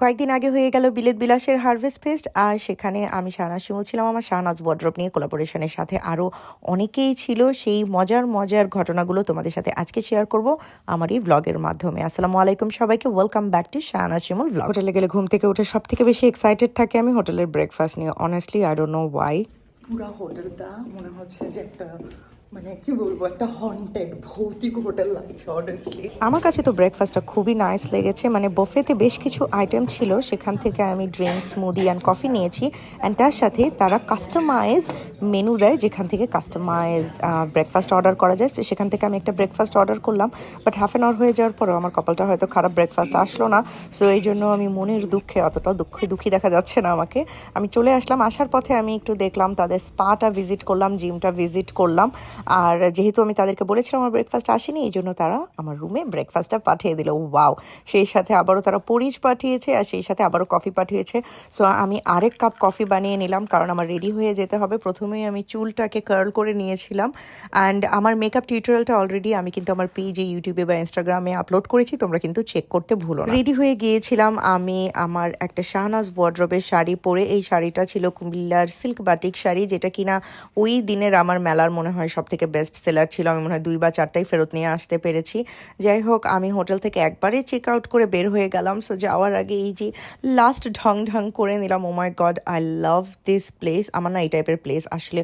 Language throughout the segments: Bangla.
কয়েকদিন আগে হয়ে গেল বিলেত বিলাসের হারভেস্ট ফেস্ট আর সেখানে আমি শাহনাজ শিমুল ছিলাম আমার শাহনাজ ওয়ার্ড্রপ নিয়ে কোলাবোরেশনের সাথে। আরও অনেকেই ছিল সেই মজার মজার ঘটনাগুলো তোমাদের সাথে আজকে শেয়ার করব আমার এই ব্লগের মাধ্যমে। আসসালামু আলাইকুম সবাইকে welcome back to Shahnaz Shimul blog হোটেলে গেলে ঘুম থেকে উঠে সব থেকে বেশি এক্সাইটেড থাকে আমি হোটেলের ব্রেকফাস্ট নিয়ে। Honestly I don't know why পুরা হোটেলটা মনে হচ্ছে যে একটা মানে কি বলব, একটা হন্টেড ভৌতিক হোটেল লাগছে অনেস্টলি আমার কাছে তো ব্রেকফাস্টটা খুবই নাইস লেগেছে। মানে বফেতে বেশ কিছু আইটেম ছিল। সেখান থেকে আমি ড্রিঙ্কস স্মুদি অ্যান্ড কফি নিয়েছি। অ্যান্ড তার সাথে তারা কাস্টমাইজ মেনু দেয়। যেখান থেকে কাস্টমাইজ ব্রেকফাস্ট অর্ডার করা যায়। সেখান থেকে আমি একটা ব্রেকফাস্ট অর্ডার করলাম। বাট হাফ অ্যান আওয়ার হয়ে যাওয়ার পরেও আমার কপালটা হয়তো খারাপ ব্রেকফাস্ট আসলো না। সো এই জন্য আমি মনের দুঃখে, অতটাও দুঃখে দুঃখী দেখা যাচ্ছে না আমাকে। আমি চলে আসলাম। আসার পথে আমি একটু দেখলাম, তাদের স্পাটা ভিজিট করলাম জিমটা ভিজিট করলাম। আর যেহেতু আমি তাদেরকে বলেছিলাম আমার ব্রেকফাস্ট আসেনি, এই জন্য তারা আমার রুমে ব্রেকফাস্টটা পাঠিয়ে দিল। ওয়াও সেই সাথে আবারও তারা পরিচ পাঠিয়েছে আর সেই সাথে আবারও কফি পাঠিয়েছে। সো আমি আরেক কাপ কফি বানিয়ে নিলাম, কারণ আমার রেডি হয়ে যেতে হবে। প্রথমেই আমি চুলটাকে কার্ল করে নিয়েছিলাম। অ্যান্ড আমার মেকআপ টিউটোরিয়ালটা অলরেডি আমি কিন্তু আমার পেজে ইউটিউবে বা ইনস্টাগ্রামে আপলোড করেছি, তোমরা কিন্তু চেক করতে ভুলো রেডি হয়ে গিয়েছিলাম আমি আমার একটা শাহনাজ ওয়ার্ড্রবের শাড়ি পরে। এই শাড়িটা ছিল কুমিল্লার সিল্ক বাটিক শাড়ি, যেটা কিনা ওই দিনের আমার মেলার মনে হয় সব থেকে বেস্ট সেলার ছিল। আমি মনে হয় দুই বা চারটাই ফেরত নিয়ে আসতে পেরেছি। যাই হোক, আমি হোটেল থেকে একবারে চেক আউট করে বের হয়ে গেলাম। সো যাওয়ার আগে এই যে লাস্ট ঢং ঢং করে নিলাম ও my god I love this place আমার না এই টাইপের প্লেস আসলে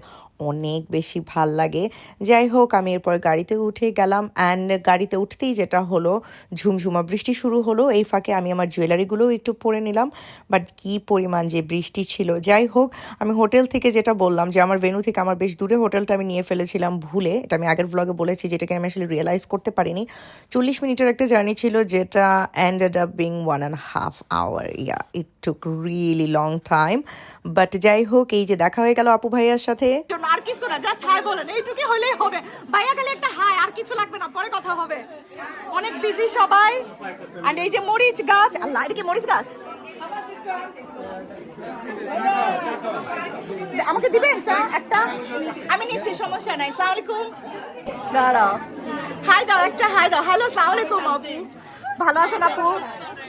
অনেক বেশি ভালো লাগে। যাই হোক, আমি এরপর গাড়িতে উঠে গেলাম অ্যান্ড গাড়িতে উঠতেই যেটা হলো, ঝুমঝুমা বৃষ্টি শুরু হলো। এই ফাঁকে আমি আমার জুয়েলারিগুলোও একটু পরে নিলাম। বাট কি পরিমাণ যে বৃষ্টি ছিল। যাই হোক, আমি হোটেল থেকে যেটা বললাম যে আমার ভেনু থেকে আমার বেশ দূরে হোটেলটা আমি নিয়ে ফেলেছিলাম ভুলে। এটা আমি আগের ব্লগে বলেছি যেটাকে আমি আসলে রিয়েলাইজ করতে পারিনি। চল্লিশ মিনিটের একটা জার্নি ছিল যেটা ended up being one and half hour yeah it took really long time but যাই হোক, এই যে দেখা হয়ে গেল আপু ভাইয়ার সাথে। আর কিছু না জাস্ট হাই বলেন। এইটুকুই হলেই হবে। ভাইয়া গেলে একটা হাই আর কিছু লাগবে না, পরে কথা হবে। অনেক বিজি সবাই। আর এই যে মরিচ গাছ, আল্লাহ, এটা কি মরিচ গাছ? আমাকে দিবেন চা? একটা? আমি নিচ্ছি, সমস্যা নাই। সালাম আলাইকুম। দাঁড়াও। হাই দাও, একটা হাই দাও। হ্যালো সালাম আলাইকুম, আপু। ভালো আছেন, আপু?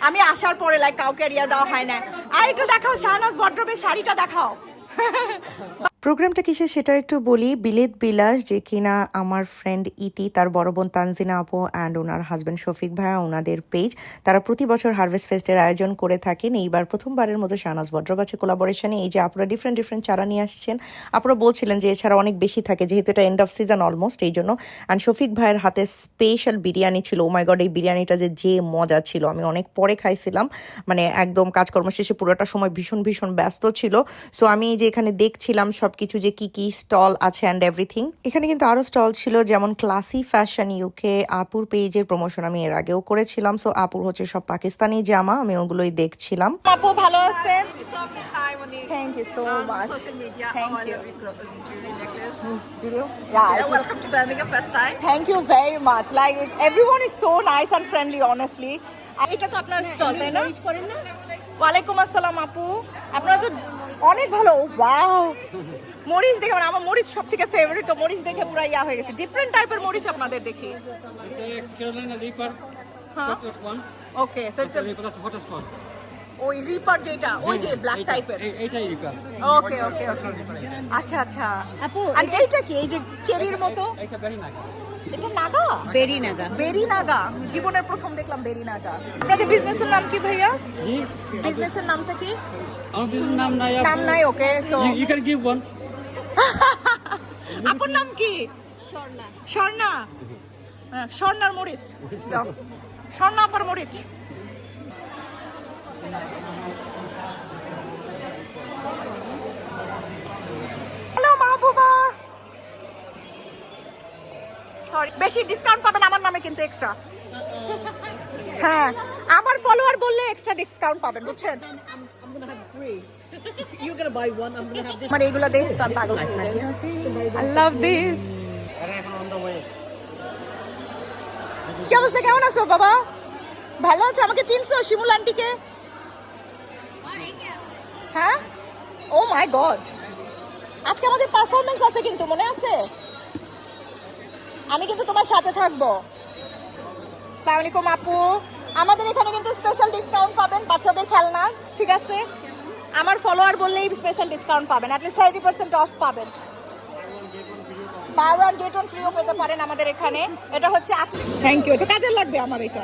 আমি আসার পরে লাইক কাউকে রিয়া দেওয়া হয় না আর একটু দেখাও, শাহনাজ বড্রবের শাড়িটা দেখাও। প্রোগ্রামটা কিসে সেটা একটু বলি। বিলেত বিলাস, যে কিনা আমার ফ্রেন্ড ইতি, তার বড় বোন তানজিনা আপু অ্যান্ড ওনার হাজব্যান্ড শফিক ভাইয়া, ওনাদের পেজ তারা প্রতি বছর হারভেস্ট ফেস্টের আয়োজন করে থাকেন। এইবার প্রথমবারের মতো শাহনাজ বদ্রবাছে কোলাবোরেশনে এই যে আপনারা ডিফারেন্ট ডিফারেন্ট চারা নিয়ে আসছেন। আপনারা বলছিলেন যে এছাড়া অনেক বেশি থাকে, যেহেতু এটা এন্ড অফ সিজন অলমোস্ট এই জন্য। অ্যান্ড শফিক ভাইয়ের হাতে স্পেশাল বিরিয়ানি ছিল। ও মাই গড এই বিরিয়ানিটা যে যে মজা ছিল। আমি অনেক পরে খাইছিলাম। মানে একদম কাজকর্ম শেষে পুরোটা সময় ভীষণ ভীষণ ব্যস্ত ছিল। সো আমি যে এখানে দেখছিলাম সবকিছু যে কি কি স্টল আছে অ্যান্ড এভরিথিং এখানে কিন্তু আরও স্টল ছিল যেমন ক্লাসি ফ্যাশন ইউকে আপুর পেজের প্রমোশন আমি এর আগেও করেছিলাম। সো আপুর হচ্ছে সব পাকিস্তানি জামা আমি ওগুলোই দেখছিলাম। আপু ভালো আছেন? Thank you so much thank you Did you? Yeah, it's Welcome to Birmingham first time. Thank you very much. Like everyone is so nice and friendly, honestly. এটা তো আপনার স্টল তাই না। ওয়ালাইকুম আসসালাম আপু। আপনারা তো অনেক ভালো ওয়াও মরিচ দেখে মানে আমার মরিচ সব থেকে ফেভারিট তো মরিচ দেখে পুরো ইয়া হয়ে গেছে। ডিফারেন্ট টাইপের মরিচ আপনাদের দেখি. Okay so one. ওই রিপার যেটা ওই যে ব্ল্যাক টাইপের এইটাই Reaper. ওকে ওকে আচ্ছা আচ্ছা। আপু আর এইটা কি এই যে চেরির মতো? এইটা very nice. এটা নাগা? বেরি নাগা। বেরি নাগা। জীবনের প্রথম দেখলাম বেরি নাগা। আপনাদের বিজনেসের নাম কি ভাইয়া? বিজনেসের নামটা কি? নাম নাই নাম নাই okay so you can give one. আপনার নাম কি? স্বর্ণা। স্বর্ণা? হ্যাঁ, স্বর্ণার মরিচ। যাও। স্বর্ণা আপার মরিচ হ্যালো মাহবুবা সরি বেশি ডিসকাউন্ট পাবেন আমার নামে কিন্তু এক্সট্রা হ্যাঁ আমার ফলোয়ার বললে এক্সট্রা ডিসকাউন্ট পাবেন বুঝছেন. মানে এগুলো দেখতাম পাগল আই লাভ দিস কি অবস্থা কেমন আছো বাবা? ভালো আছো? আমাকে চিনছো শিমুল আন্টিকে? হ্যাঁ? ও মাই গড আজকে আমাদের পারফরমেন্স আছে কিন্তু মনে আছে? আমি কিন্তু তোমার সাথে থাকব। আসসালামু আলাইকুম আপু। আমাদের এখানে কিন্তু স্পেশাল ডিসকাউন্ট পাবেন বাচ্চাদের খেলনা, ঠিক আছে? আমার ফলোয়ার বললেই স্পেশাল ডিসকাউন্ট পাবেন at least thirty percent off পাবেন। বাই ওয়ান গেট ওয়ান ফ্রিও পেতে পারেন আমাদের এখানে। এটা হচ্ছে থ্যাংক ইউ এটা কাজে লাগবে আমার এটা।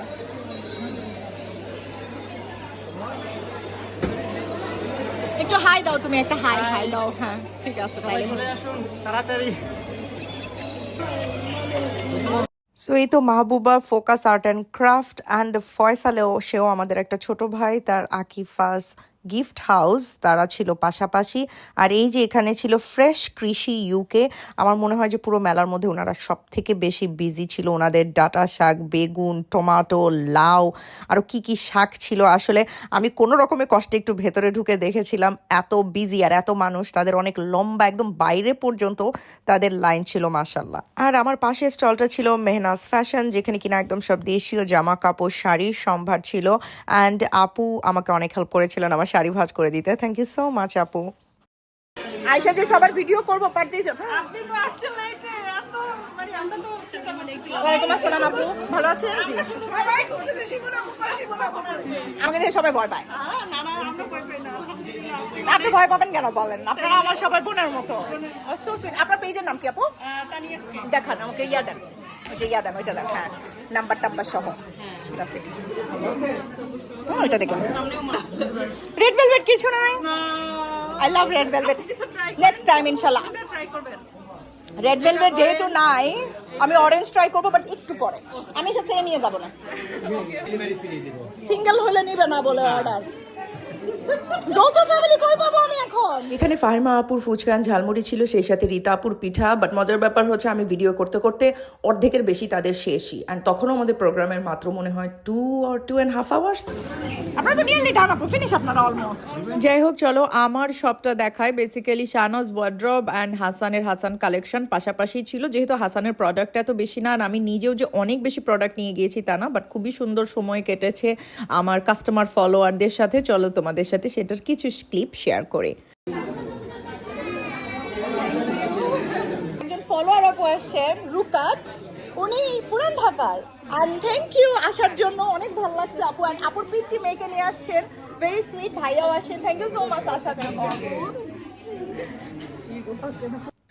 একটু হাই দাও তুমি, একটা হাই হাই দাও হ্যাঁ ঠিক আছে তাইলে চলে আসুন, তাড়াতাড়ি। সো এই তো Mahbuba, focus art and craft, and ফয়সালেও সেও আমাদের একটা ছোট ভাই, তার আকিফাস গিফট হাউস তারা ছিল পাশাপাশি। আর এই যে এখানে ছিল ফ্রেশ কৃষি ইউকে আমার মনে হয় যে পুরো মেলার মধ্যে ওনারা সব থেকে বেশি বিজি ছিল। ওনাদের ডাটা শাক, বেগুন, টমাটো, লাউ আরও কি কি শাক ছিল। আসলে আমি কোনো রকমের কষ্টে একটু ভেতরে ঢুকে দেখেছিলাম, এত বিজি আর এত মানুষ, তাদের অনেক লম্বা একদম বাইরে পর্যন্ত তাদের লাইন ছিল মাসাল্লাহ আর আমার পাশে স্টলটা ছিল মেহনাজ ফ্যাশন, যেখানে কিনা একদম সব দেশীয় জামা কাপড়, শাড়ির সম্ভার ছিল। অ্যান্ড আপু আমাকে অনেক হেল্প করেছিলেন, আমার শাড়ি ভাজ করে দিতে। থ্যাংক ইউ সো মাচ আপু। আয়সা যে সবার ভিডিও করব পারতেছি ওয়ালাইকুম আসসালাম আপু। ভালো আছেন? জি। আমাকে দেখে সবাই ভয় পায়। আপনি ভয় পাবেন কেন বলেন? আপনারা আমার সবাই বোনের মতো। So sweet. আপনার পেজের নাম কি আপু? দেখান আমাকে ইয়া দেন। যে ইয়া দেন ওইটা দেন হ্যাঁ নাম্বার টাম্বার সহ। That's it. হ্যাঁ, ওইটা দেখলাম। রেড ভেলভেট কিছু নাই? I love red velvet next time ইনশাল্লাহ রেড ভেলভেট যেহেতু নাই আমি অরেঞ্জ ট্রাই করব বাট একটু পরে। আমি সাথে নিয়ে যাব না। সিঙ্গেল হলে নিবে না বলে অর্ডার যৌথ ফ্যামিলি আমি এখন ফাহিমা আপুর ফুচকান ঝালমুড়ি ছিল সেই সাথে রীতা আপুর পিঠা বাট মজার ব্যাপার হচ্ছে আমি ভিডিও করতে করতে অর্ধেকের বেশি তাদের শেষই। অ্যান্ড তখনও আমাদের প্রোগ্রামের মাত্র মনে হয় two or two and half hours আপনারা তো নিয়ারলি ডান আপু ফিনিশ আপনারা অলমোস্ট যাই হোক চলো আমার সবটা দেখায় বেসিক্যালি শাহনজ ওয়ার্ড্রব অ্যান্ড হাসানের হাসান কালেকশন পাশাপাশি ছিল। যেহেতু হাসানের প্রোডাক্ট এত বেশি না আর আমি নিজেও যে অনেক বেশি প্রোডাক্ট নিয়ে গিয়েছি তা না বাট খুবই সুন্দর সময় কেটেছে আমার কাস্টমার ফলোয়ারদের সাথে। চলো তোমাদের সাথে সেটার কিছু ক্লিপ শেয়ার করে একজন আসছেন রুকাত উনি পুরান ঢাকার। অ্যান্ড থ্যাংক ইউ আসার জন্য, অনেক ভালো লাগছে আপু। অ্যান্ড আপুর পিচ্ছি মেয়েকে নিয়ে আসছেন। ভেরি সুইট হাইয়াও আসছেন। থ্যাংক ইউ সো মাচ আসার জন্য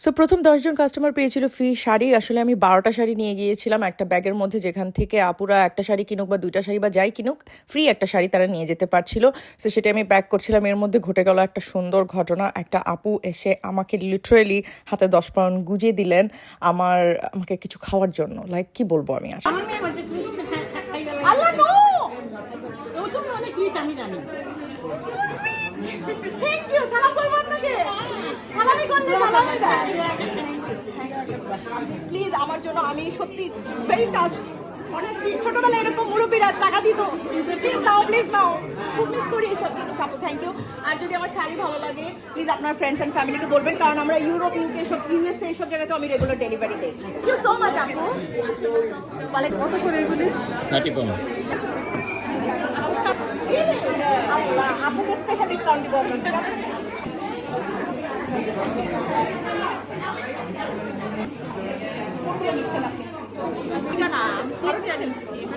সো প্রথম দশজন কাস্টমার পেয়েছিল ফ্রি শাড়ি। আসলে আমি বারোটা শাড়ি নিয়ে গিয়েছিলাম, একটা ব্যাগের মধ্যে যেখান থেকে আপুরা একটা শাড়ি কিনুক বা দুইটা শাড়ি বা যাই কিনুক ফ্রি একটা শাড়ি তারা নিয়ে যেতে পারছিল। সো সেটা আমি প্যাক করছিলাম। এর মধ্যে ঘটে গেল একটা সুন্দর ঘটনা। একটা আপু এসে আমাকে লিটারেলি হাতে দশ পাউন্ড গুজিয়ে দিলেন, আমার, আমাকে কিছু খাওয়ার জন্য। লাইক কি বলব আমি আর আল্লাহ নো তুমি অনেক রিচ আমি জানি থ্যাংক ইউ সালাম করব আপনাকে সালামি করলে সালামি প্লিজ আমার জন্য আমি সত্যি ভেরি টাচ অনেস্টলি ছোটবেলায় এরকম মুরব্বীরা টাকা দিত। প্লিজ নাও প্লিজ নাও। খুব মিস করি এসব জিনিস। আপু থ্যাংক ইউ আর যদি আমার শাড়ি ভালো লাগে প্লিজ আপনার ফ্রেন্ডস অ্যান্ড ফ্যামিলিকে বলবেন কারণ আমরা ইউরোপ ইউকে সব ইউএসএ এইসব জায়গাতে আমি রেগুলার ডেলিভারি দিই। থ্যাংক ইউ সো মাচ আপু। বলে কত করে এগুলি? থার্টি কম আল্লাহ আপুকে স্পেশাল ডিসকাউন্ট দিব আমরা, ঠিক আছে কোনগুলো নিচ্ছেন আপনি?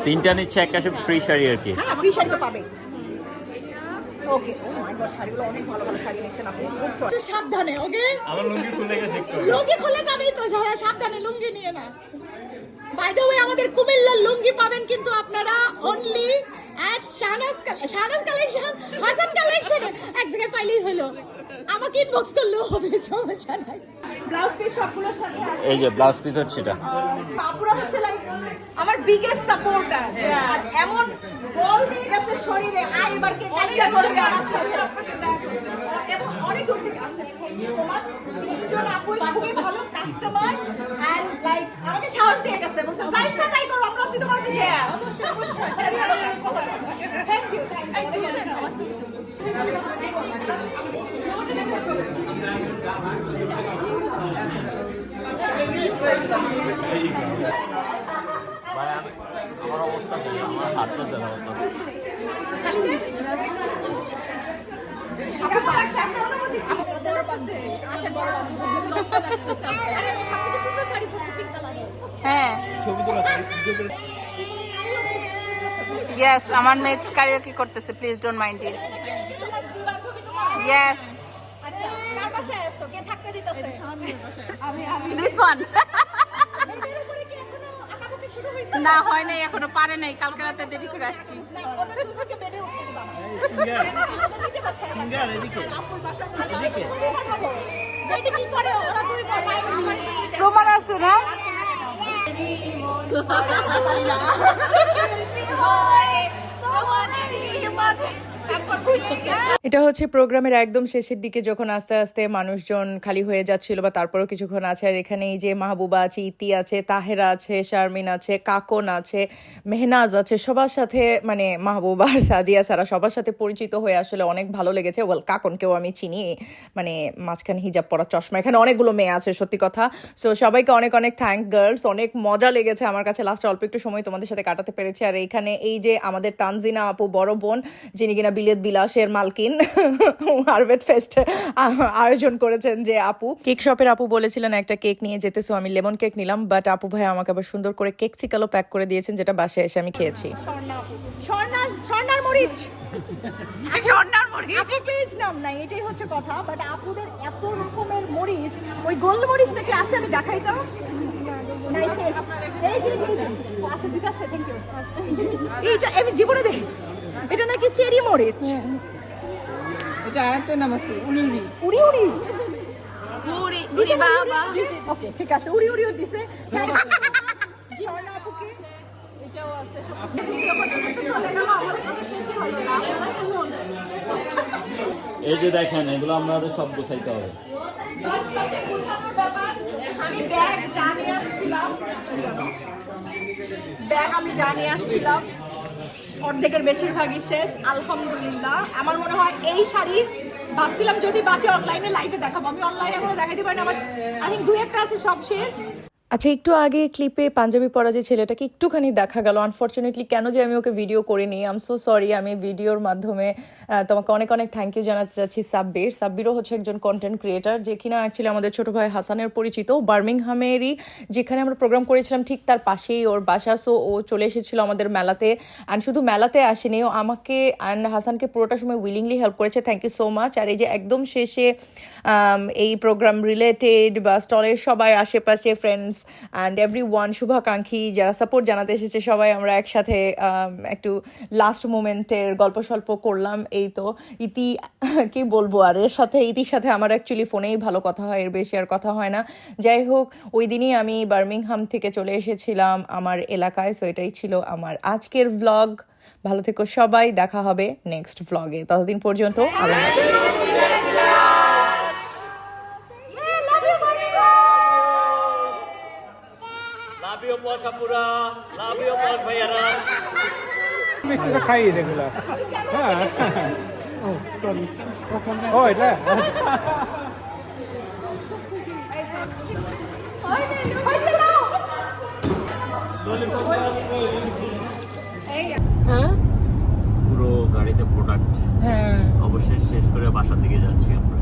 তিনটা নিচ্ছে একটা ফ্রি শাড়ি আর কি। হ্যাঁ ফ্রি শাড়ি তো পাবে ওকে ও মাই গড শাড়িগুলো অনেক ভালো ভালো শাড়ি নিচ্ছেন আপনি। খুব সাবধানে ওকে আমার লুঙ্গি খুলে গেছে একটু। লুঙ্গি খুলে যাবেই তো সাবধানে লুঙ্গি নিয়ে না। বাই দ্য ওয়ে আমাদের কুমিল্লার লুঙ্গি পাবেন কিন্তু আপনারা only at Shahnaz Shahnaz collection Hasan collection এক জায়গায় পাইলেই হলো। আমাকে ইনবক্স করলেও হবে সমস্যা নাই। ব্লাউজ পিস সবগুলোর সাথে এই যে ব্লাউজ পিস হচ্ছে এটা। আপুরা হচ্ছে লাইক আমার বিগেস্ট সাপোর্টার এমন বল দিয়ে গেছে শরীরে আই এবার কে কাজটা করবে আমার সাথে এবং অনেক দূর থেকে আসছে তোমার তিনজন আপুই খুবই ভালো কাস্টমার এন্ড লাইক আমাকে সাহস দিয়ে গেছে। বলছে যাই তাই করো আমরা আছি তোমার পিছে। অবশ্যই অবশ্যই। থ্যাংক ইউ থ্যাংক ইউ আমার অবস্থা আমার হাতটা দেওয়া হ্যাঁ মেয়ে কারিওকি করতেছে please don't mind it yes আচ্ছা কার বাসায় আসছো কে থাকতে দিতেছে? দিস ওয়ান এটার উপরে কি এখনও আঁকাবুকি শুরু হয়েছে না হয় নাই এখনও পারে নাই। কালকে রাতে দেরি করে আসছি। প্রমাণ আছে। না? এটা হচ্ছে প্রোগ্রামের একদম শেষের দিকে যখন আস্তে আস্তে মানুষজন খালি হয়ে যাচ্ছিল বা তারপরেও কিছুক্ষণ আছে, আর এখানে এই যে মাহবুবা আছে, ইতি আছে, তাহেরা আছে, শারমিন আছে, কাকন আছে, মেহনাজ আছে, সবার সাথে মানে মাহবুবা আর ছাড়া সবার সাথে পরিচিত হয়ে আসলে অনেক ভালো লেগেছে। ওয়েল কাকনকেও আমি চিনি মানে মাঝখানে হিজাব পরা চশমা, এখানে অনেকগুলো মেয়ে আছে সত্যি কথা। সো সবাইকে অনেক অনেক থ্যাংক গার্লস অনেক মজা লেগেছে আমার কাছে। লাস্টে অল্প একটু সময় তোমাদের সাথে কাটাতে পেরেছি। আর এইখানে এই যে আমাদের তানজিনা আপু, বড় বোন, যিনি কিনা বিলেত বিলাসের মালকিন হারভেট ফেস্ট আয়োজন করেছেন যে আপু। কেক শপের আপু বলেছিলেন একটা কেক নিয়ে যেতে সো আমি লেমন কেক নিলাম বাট আপু ভাই আমাকে আবার সুন্দর করে কেক সিকালো প্যাক করে দিয়েছেন যেটা বাসায় এসে আমি খেয়েছি। স্বর্ণার স্বর্ণার মরিচ! স্বর্ণার মরিচ! আপু পেজ নাম নাই এটাই হচ্ছে কথা বাট আপুদের এত রকমের মরিচ ওই গোল মরিচটা কি আছে আমি. এইটা আমি জীবনে দেখি। এটা নাকি চেরি মরিচ? এটা আরেকটা নাম আছে উনি উনি উড়ি উড়ি। উড়ি উড়ি বাবা। ওকে ঠিক আছে উড়ি উড়িও দিছে এই যে দেখেন এগুলো আমাদের সব গোছাইতে হবে। আমি ব্যাগ জানিয়ে আসছিলাম। ব্যাগ আমি জানিয়ে আসছিলাম। অর্ধেকের বেশিরভাগই শেষ, আলহামদুলিল্লাহ। আমার মনে হয় এই শাড়ি ভাবছিলাম যদি বাঁচে অনলাইনে লাইভে দেখাবো। আমি অনলাইনে এখনও দেখাইতে পারি না আমার আই দুই একটা আছে, সব শেষ। আচ্ছা একটু আগে ক্লিপে পাঞ্জাবি পরা যে ছেলেটাকে একটুখানি দেখা গেল। আনফর্চুনেটলি কেন যে আমি ওকে ভিডিও করিনি? আম সো সরি আমি ভিডিওর মাধ্যমে তোমাকে অনেক অনেক থ্যাংক ইউ জানাতে চাচ্ছি সাব্বির। সাব্বিরও হচ্ছে একজন কন্টেন্ট ক্রিয়েটার যে কিনা অ্যাকচুয়ালি আমাদের ছোট ভাই হাসানের পরিচিত, বার্মিংহামেরই, যেখানে আমরা প্রোগ্রাম করেছিলাম ঠিক তার পাশেই ওর বাসা। সো ও চলে এসেছিল আমাদের মেলাতে। অ্যান্ড শুধু মেলাতে আসেনি, ও আমাকে অ্যান্ড হাসানকে পুরোটা সময় উইলিংলি হেল্প করেছে। থ্যাংক ইউ সো মাচ আর এই যে একদম শেষে এই প্রোগ্রাম রিলেটেড বা স্টলের সবাই আশেপাশে ফ্রেন্ডস অ্যান্ড এভরি ওয়ান শুভাকাঙ্ক্ষী যারা সাপোর্ট জানাতে এসেছে সবাই আমরা একসাথে আম, একটু লাস্ট মোমেন্টের গল্প স্বল্প করলাম। এই তো ইতি কি বলব আর এর সাথে ইতির সাথে আমার অ্যাকচুয়ালি ফোনেই ভালো কথা হয় এর বেশি আর কথা হয় না। যাই হোক ওই দিনই আমি বার্মিংহাম থেকে চলে এসেছিলাম আমার এলাকায় সো এটাই ছিল আমার আজকের ব্লগ ভালো থেকো সবাই দেখা হবে নেক্সট ব্লগে ততদিন পর্যন্ত আল্লাহ লাভ ইউ পশাপুরা লাভ ইউ ভাইয়ারা। মিষ্টিটা খাইয়ে এগুলো। হ্যাঁ ও সরি। ও এটা? পুরো গাড়িতে প্রোডাক্ট হ্যাঁ। অবশ্যই শেষ করে বাসার দিকে যাচ্ছি আমরা.